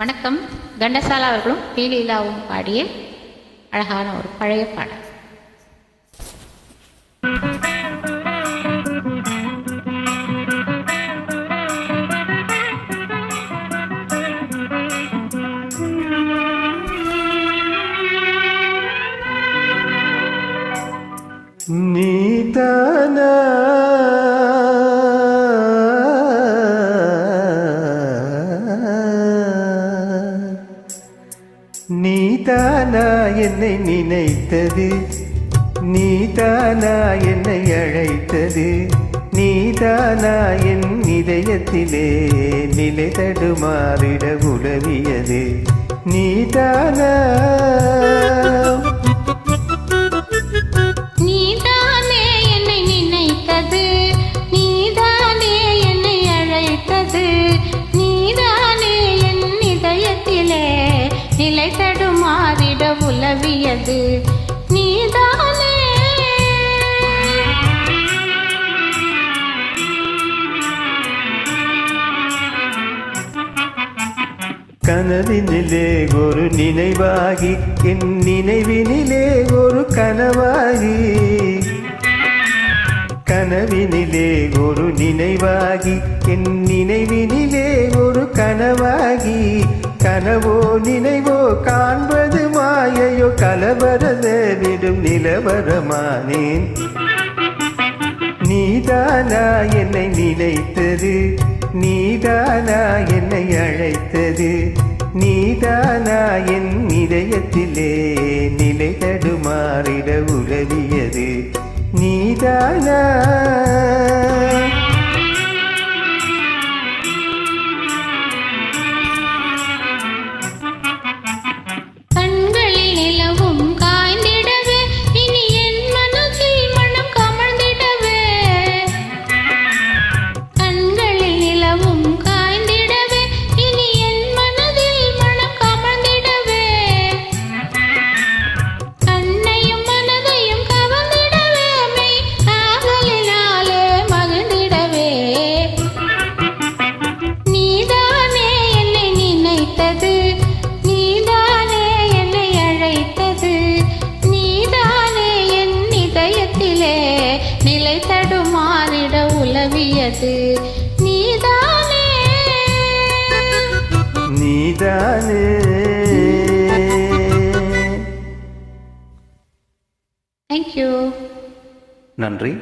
வணக்கம். கண்டசாலா அவர்களும் பீலீலாவும் பாடிய அழகான ஒரு பழைய பாடல். நீதானா நீதானா என்னை நினைத்தது? நீதானா என்னை அழைத்தது? நீதானா என் இதயத்திலே நிலை தடுமாறிட உதவியது. நீதானா? நிலை என்னை உலவியது நீதானே. கனவினிலே ஒரு நினைவாகி என் நினைவினிலே ஒரு கனவாகி. கனவினிலே ஒரு நினைவாகி என் நினைவினிலே ஒரு கனவாகி. கனவோ நினைவோ காண்பது மாயையோ கலவரத விடும் நிலவரமானேன். நீதானா என்னை நினைத்தது? நீதானா என்னை அழைத்தது? நீதானா என் இதயத்திலே நிலை தடுமாறிட உதவியது? நீதானா தடுமாறிட உலவியது. நீதானே. நீதானே. தேங்க்யூ நன்றி.